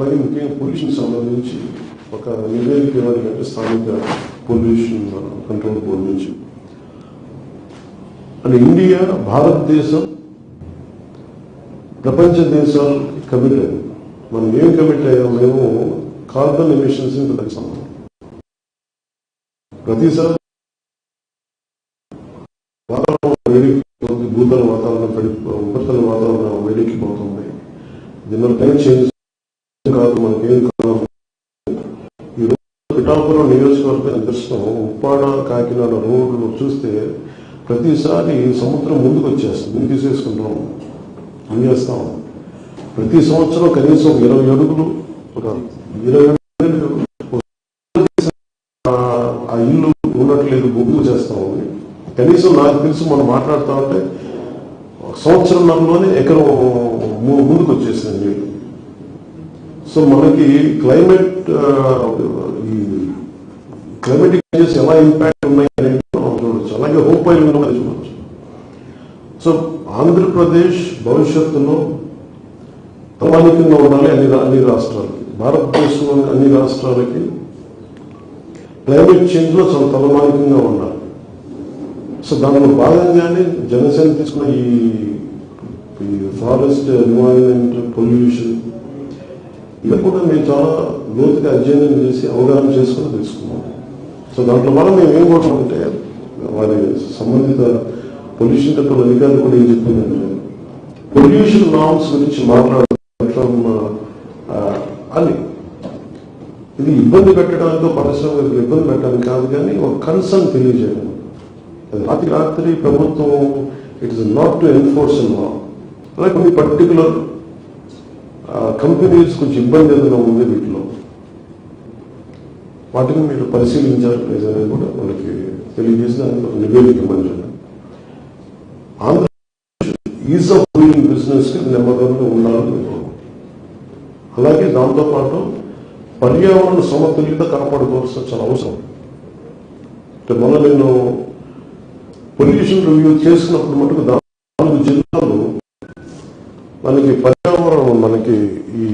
అలాగే ముఖ్యంగా పొల్యూషన్ సంబంధించి ఒక నివేదిక ఇవ్వాలంటే స్థానిక పొల్యూషన్ కంట్రోల్ బోర్డు నుంచి అంటే ఇండియా భారతదేశం ప్రపంచ దేశాలు కమిట్ అయింది మనం ఏం కమిట్ అయ్యాం మేము కార్బన్ ఎమిషన్స్ తగ్గిస్తాం ప్రతిసారి వాతావరణం వేడెక్కిపోతుంది భూతల వాతావరణం పడి ఉపరితల వాతావరణం వేడెక్కిపోతుంది దీనివల్ల క్లైమేట్ చేంజ్ కాదు మనకేం కాదు పిఠాపురం నియోజకవర్గం దర్శనం ఉప్పాడ కాకినాడ రోడ్లు చూస్తే ప్రతిసారి సముద్రం ముందుకు వచ్చేస్తుంది. ముందు తీసేసుకుంటాం. చేస్తాం. ప్రతి సంవత్సరం కనీసం ఇరవై అడుగులు ఒక ఇరవై అడుగులు ఆ- ఇల్లు ఉన్నట్లేదు బొగ్గు చేస్తా. ఉంది కనీసం నాకు తెలుసు మనం మాట్లాడుతా ఉంటే సంవత్సరంలోనే ఎకరం ముందుకు వచ్చేసింది. సో మనకి క్లైమేట్ ఈ క్లైమేటిక్ చేంజెస్ ఎలా ఇంపాక్ట్ ఉన్నాయి అనేది మనం చూడవచ్చు అలాగే హోప్ ఆయిల్ కూడా సో ఆంధ్రప్రదేశ్ భవిష్యత్తులో ప్రమాణికంగా ఉండాలి అన్ని అన్ని రాష్ట్రాలకి. భారతదేశంలోని అన్ని రాష్ట్రాలకి క్లైమేట్ చేంజ్లో చాలా తలమానికంగా ఉండాలి. సో దానిలో భాగంగానే జనసేన తీసుకున్న ఈ ఈ ఫారెస్ట్ ఎన్వైరన్మెంట్ పొల్యూషన్ ఇవి కూడా మేము చాలా లోతుగా అధ్యయనం చేసి అవగాహన చేసుకుని తెలుసుకున్నాం. సో దాంట్లో మనం మేము ఏం కోరుకుంటే వారి సంబంధిత పొల్యూషన్ కంట్రోల్ అధికారులు కూడా ఏం చెప్పిందంటే పొల్యూషన్ నామ్స్ గురించి మాట్లాడటం అని. ఇది ఇబ్బంది పెట్టడానికో పరిశ్రమలకు ఇబ్బంది పెట్టడానికి కాదు కానీ ఒక కన్సర్న్ తెలియజేయడం. అది రాత్రి రాత్రి ప్రభుత్వం it is not to enforce law అలాగే కొన్ని పర్టికులర్ కంపెనీస్ కొంచెం ఇబ్బంది ఏదైనా ఉంది వీటిలో? వాటిని మీరు పరిశీలించారు లేదని కూడా మనకి తెలియజేసిన నివేదిక ఇవ్వమని ఆంధ్రప్రదేశ్ ఈజ్ ఆఫ్ డూయింగ్ బిజినెస్కి నెంబర్ వన్ ఉండాలని అలాగే దాంతోపాటు పర్యావరణ సమతుల్యత కాపాడుకోవాల్సిన చాలా అవసరం. అంటే మొన్న నేను పొల్యూషన్ రివ్యూ చేసినప్పుడు మటుకు దాని మనకి పర్యావరణం మనకి ఈ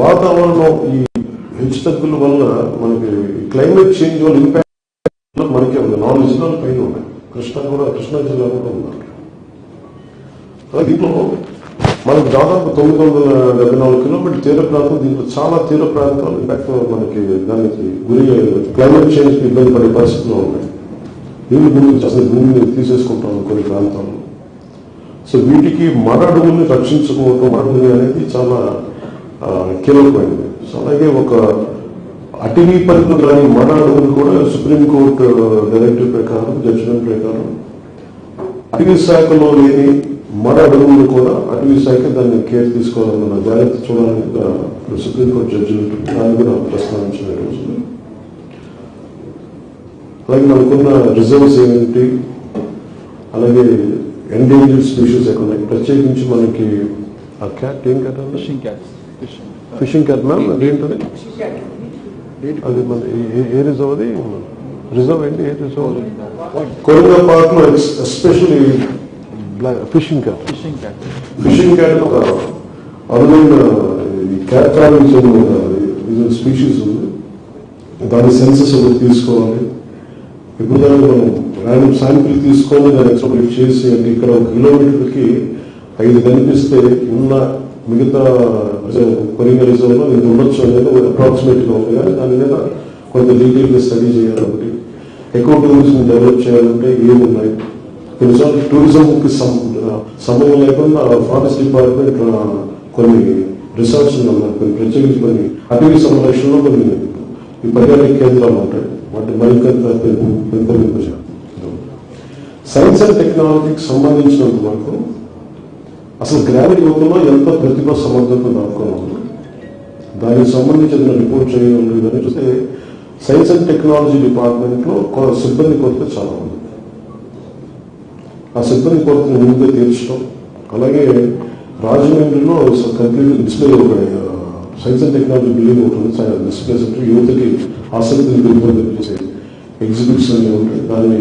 వాతావరణం ఈ హెచ్చుతగ్గుల వల్ల మనకి క్లైమేట్ చేంజ్ వల్ల ఇంపాక్ట్ మనకి ఉంది నాలుగు జిల్లాల పైన ఉన్నాయి. కృష్ణా కూడా కృష్ణా జిల్లా కూడా ఉన్నారు. అలాగే దీంట్లో మనకు దాదాపు తొమ్మిది వందల డెబ్బై నాలుగు కిలోమీటర్ తీర ప్రాంతం దీంట్లో చాలా తీర ప్రాంతాలు ఇంపాక్ట్ మనకి దానికి గురి క్లైమేట్ చేంజ్ ఇబ్బంది పడే పరిస్థితులు ఉన్నాయి. నీళ్ళు భూమి అసలు భూమిని తీసేసుకుంటాం కొన్ని ప్రాంతాల్లో సో వీటికి మన అడుగుల్ని రక్షించుకోవటం అడుగు అనేది చాలా కీలకమైనది. సో అలాగే ఒక అటవీ పరిధిలో కానీ మన అడుగులు కూడా సుప్రీంకోర్టు డైరెక్టివ్ ప్రకారం జడ్జిమెంట్ ప్రకారం అటవీ శాఖలో లేని మర అడుగులు కూడా అటవీ శాఖ దాన్ని కేర్ తీసుకోవాలన్న జాగ్రత్త చూడాలని సుప్రీంకోర్టు జడ్జిమెంట్ దాన్ని కూడా ప్రస్తావించిన ఈ అలాగే మనకున్న రిజర్వ్స్ ఏమిటి? అలాగే ఎండేంజర్డ్ స్పీషీస్ ఎక్కడ ఉన్నాయి ప్రత్యేకించి మనకి ఆ క్యాట్ ఏం cat fishing cats fishing cat ma'am అదేంటది అది మన ఏ- రిజర్వ్ అది? రిజర్వ్ ఏంటి? ఏ రిజర్వ్ అది? కొరంగా పార్క్లో especially fishing cat fishing cats fishing cat ఒక అరుదైన ఈ క్యాట్ ట్రావెలింగ్ ఇది స్పీషీస్ ఉంది. దాని సెన్సెస్ ఒకటి తీసుకోవాలి. ఇప్పుడు దాన్ని మనం ర్యాండమ్ శాంపిల్ తీసుకొని దాన్ని ఎక్స్ప్లోరేట్ చేసి అంటే ఇక్కడ ఒక కిలోమీటర్కి ఐదు కనిపిస్తే ఉన్న మిగతా కొరింగ రిజర్వ్లో ఇది ఉండొచ్చు అనేది అప్రాక్సిమేట్గా ఉంది. కానీ దాని మీద కొంత డీటెయిల్గా స్టడీ చేయాలి ఒకటి. ఎక్కువ టూరిజం డెవలప్ చేయాలంటే ఏమున్నాయి? కొన్నిసార్లు టూరిజంకి సమయం లేకుండా ఫారెస్ట్ డిపార్ట్మెంట్ కొన్ని రిసార్ట్స్ ఉన్నాయి. కొన్ని ప్రత్యేకించి కొన్ని అటవీ సంరక్షణలో కొన్ని ఈ పర్యాటక కేంద్రాలు ఉంటాయి. వాటి మరింత పెంపొందించారు సైన్స్ అండ్ టెక్నాలజీకి సంబంధించినంత వరకు అసలు గ్రావిటీ యుగంలో ఎంత ప్రతిభ సమర్థత దాచుకొని దానికి సంబంధించిన రిపోర్ట్ చేయాలి ఇవన్నీ చూస్తే సైన్స్ అండ్ టెక్నాలజీ డిపార్ట్మెంట్లో సిబ్బంది కొరత చాలా ఉంది. ఆ సిబ్బంది కొరతను ముందే తీర్చడం అలాగే రాజమండ్రిలో కంప్లీట్ డిస్ప్లే ఒక సైన్స్ అండ్ టెక్నాలజీ బిల్డింగ్ ఉంటుంది ఉంది. డిస్ప్లే సెంటర్ యువతకి ఆసక్తిని పెంపొందించే ఎగ్జిబిట్స్ అన్ని ఉంటాయి. దాన్ని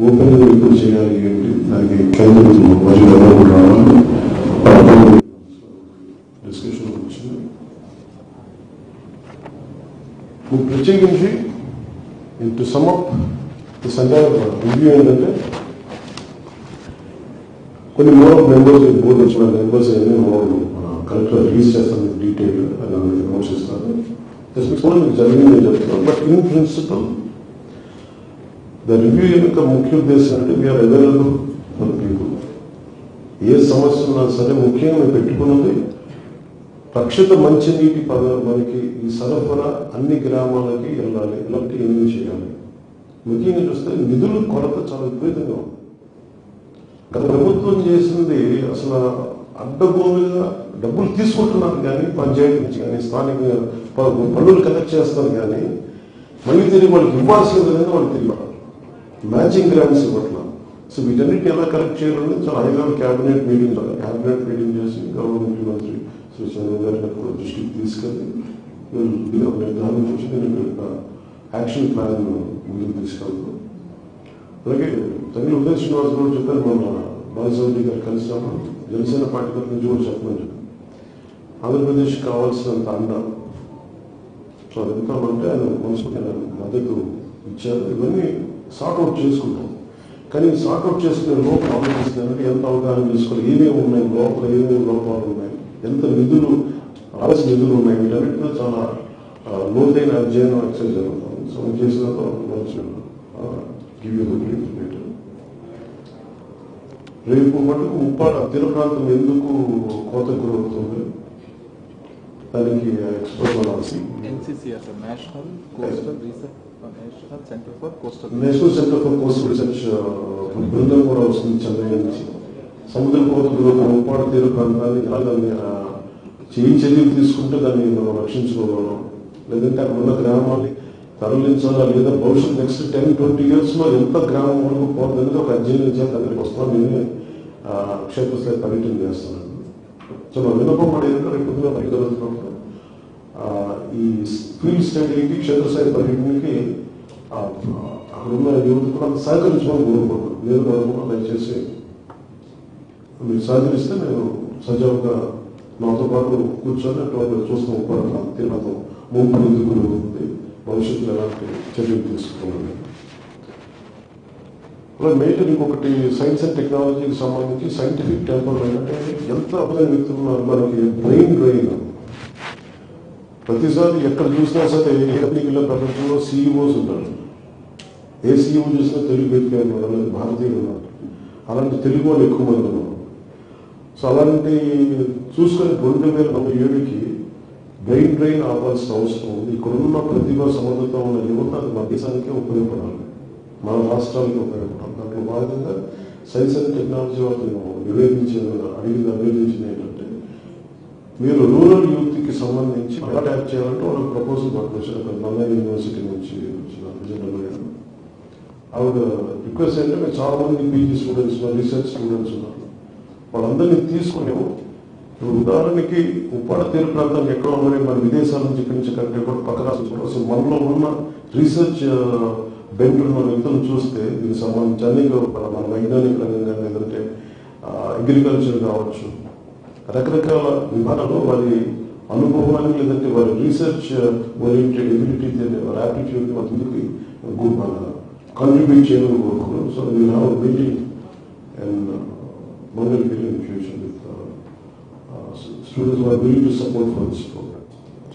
ఓపెన్గా ఎప్పుడు చేయాలి ఏంటి దానికి కేంద్రం మరియు ఎవరు కూడా రావాలి డిస్కషన్ వచ్చింది మీకు ప్రత్యేకించి టు సమ్అప్ సంజయ్ రివ్యూ ఏంటంటే కొన్ని మోర్ ఆఫ్ మెంబర్స్ బోర్డు వచ్చిన మెంబర్స్ అన్ని కలెక్టర్ రిలీజ్ చేస్తాను డీటెయిల్ అని నోట్స్ ఇస్తాను జస్ట్ కూడా మీకు జరిగింది నేను చెప్తాను but in principle the review యొక్క ముఖ్య ఉద్దేశం అంటే we are available for people ఏ సమస్య ఉన్నా సరే ముఖ్యంగా పెట్టుకున్నది రక్షిత మంచినీటి పద మనకి ఈ సరఫరా అన్ని గ్రామాలకి వెళ్ళాలి ఇలాంటి ఏమేమి చేయాలి ముఖ్యంగా చూస్తే నిధుల కొరత చాలా విపరీతంగా ఉంది గత ప్రభుత్వం చేసింది అసలు అడ్డగోలుగా డబ్బులు తీసుకుంటున్నారు కానీ పంచాయతీ నుంచి కానీ స్థానిక పనులు కలెక్ట్ చేస్తారు కానీ మళ్ళీ తిరిగి వాళ్ళకి ఇవ్వాల్సిన విధంగా వాళ్ళు తిరిగి మ్యాచింగ్ గ్రాంట్స్ ఇవ్వట్లేదు సో వీటన్నిటి ఎలా కరెక్ట్ చేయాలని చాలా high level cabinet meeting cabinet meeting చేసి గౌరవ ముఖ్యమంత్రి శ్రీ చంద్రబాబు గారి కూడా దృష్టికి తీసుకెళ్ళి దాని ఇది నేను యాక్షన్ ప్లాన్ ముందుకు తీసుకెళ్తాను అలాగే తగిన ఉదయ శ్రీనివాస్ గారు చెప్పారు మొన్న బాలసౌరి గారు కలిసినప్పుడు జనసేన పార్టీ తరఫు నుంచి కూడా చెప్పమని చెప్పారు ఆంధ్రప్రదేశ్ కావాల్సినంత అండ సో అది ఎందుకంటే ఆయన మనస్ఫూర్తిగా మద్దతు ఇచ్చారు ఇవన్నీ సార్ట్అవుట్ చేసుకుంటాం. కానీ సార్ట్అవుట్ చేసుకునే లోపల ఆలోచిస్తుందంటే ఎంత అవగాహన చేసుకోవాలి ఏమేమి ఉన్నాయి లోపల ఏమేమి లోపాలు ఉన్నాయి ఎంత నిధులు ఆలస్య నిధులు ఉన్నాయి వీటన్నిటిలో చాలా లోతైన అధ్యయనం ఎక్సైజ్ జరుగుతుంది. సో చేసిన గివ్ యూ లేటర్ రేపు మటుకు ఉప్పాడ తీర ప్రాంతం ఎందుకు కోత గురవుతుంది? దానికి ఎక్స్పోజ్ అవ్వాల్సి uh. National centre for coastal research బృందం కూడా వస్తుంది చంద్రయ్య నుంచి సముద్ర కోత గురవుతున్న ఉప్పాడ తీర ప్రాంతాన్ని ఎలా దాన్ని చేయి చర్యలు తీసుకుంటే దాన్ని మనం రక్షించుకోగలం లేదంటే అక్కడ ఉన్న గ్రామాన్ని తరలించాలా లేదా భవిష్యత్ నెక్స్ట్ టెన్ ట్వంటీ ఇయర్స్లో ఎంత గ్రామం వరకు పోతుందని ఒక అధ్యయనం చేత అక్కడికి వస్తాను నేను క్షేత్రస్థాయి పర్యటన చేస్తున్నాను సో నా విన్నపం కూడా ఏంటంటే రేపు పొద్దున పరిగెత్తున్నప్పుడు ఆ, ఈ ఫీల్డ్ స్టడీకి క్షేత్రస్థాయి పర్యటనకి ఆ, అక్కడ ఉన్న యువత కూడా సహకరించమని కోరుకుంటున్నాను నేను కూడా దయచేసి మీరు సహకరిస్తే నేను సజావుగా నాతో పాటు కూర్చొని అటువంటి చూస్తాం ఉపాధి తిరుగుతాం ముంపు ఎందుకు భవిష్యత్తులో ఎలాంటి చర్యలు తీసుకున్నాను. అలా మెయిన్ ఇంకొకటి సైన్స్ అండ్ టెక్నాలజీకి సంబంధించి సైంటిఫిక్ టెంపర్ అంటే ఎంత అప్లై వ్యక్తులు ఉన్నారు మనకి? బ్రెయిన్ బ్రెయిన్ ప్రతిసారి ఎక్కడ చూసినా సరే ఏ కంపెనీలో ప్రపంచంలో సీఈఓస్ ఉంటారు. ఏ సీఈఓ చూసినా తెలుగు వ్యక్తి ఉన్నారు భారతీయులు ఉన్నారు అలాంటి తెలుగు వాళ్ళు ఎక్కువ మంది ఉన్నారు. సో అలాంటి చూసుకొని రెండు వేల నలభై ఏడుకి బ్రెయిన్ డ్రైన్ ఆపాల్సిన అవసరం ఉంది. ఇక్కడున్న ప్రతిభ సమర్థత ఉన్న యువత అది మన దేశానికే ఉపయోగపడాలి. మన రాష్ట్రానికి ఉపయోగపడాలి దాంట్లో భాగంగా సైన్స్ అండ్ టెక్నాలజీ వాళ్ళని నివేదించిన అడిగింది అభ్యర్థించింది ఏంటంటే మీరు రూరల్ యూత్కి సంబంధించి ఎలా ట్యాప్ చేయాలంటే ఒక ప్రపోజల్ పంపించారు మల్ల యూనివర్సిటీ నుంచి వచ్చిన విజయనగరం గారు. ఆవిడ రిక్వెస్ట్ అంటే మేము చాలా మంది పీజీ స్టూడెంట్స్ ఉన్నారు రీసెర్చ్ స్టూడెంట్స్ ఉన్నారు. వాళ్ళందరినీ తీసుకుని ఇప్పుడు ఉదాహరణకి ఉప్పాడ తీరు ప్రాంతానికి ఎక్కడ ఉన్నాయి మన విదేశాల నుంచి ఇక్కడి నుంచి కంటే కూడా పక్క రాష్ట్రం మనలో ఉన్న రీసెర్చ్ బెంగళూరులో వ్యక్తులు చూస్తే దీనికి సంబంధించి అనేక మన వైజ్ఞానిక రంగంగా లేదంటే అగ్రికల్చర్ కావచ్చు రకరకాల విభాగాల్లో వారి అనుభవాన్ని లేదంటే వారి రీసెర్చ్ ఓరియంటెడ్ ఎబిలిటీ వారి యాప్టిట్యూడ్ మన ముందుకి కంట్రిబ్యూట్ చేయడం కోరుకున్నాం so we have meeting and Mangalagiri in future with students are willing to support for this programme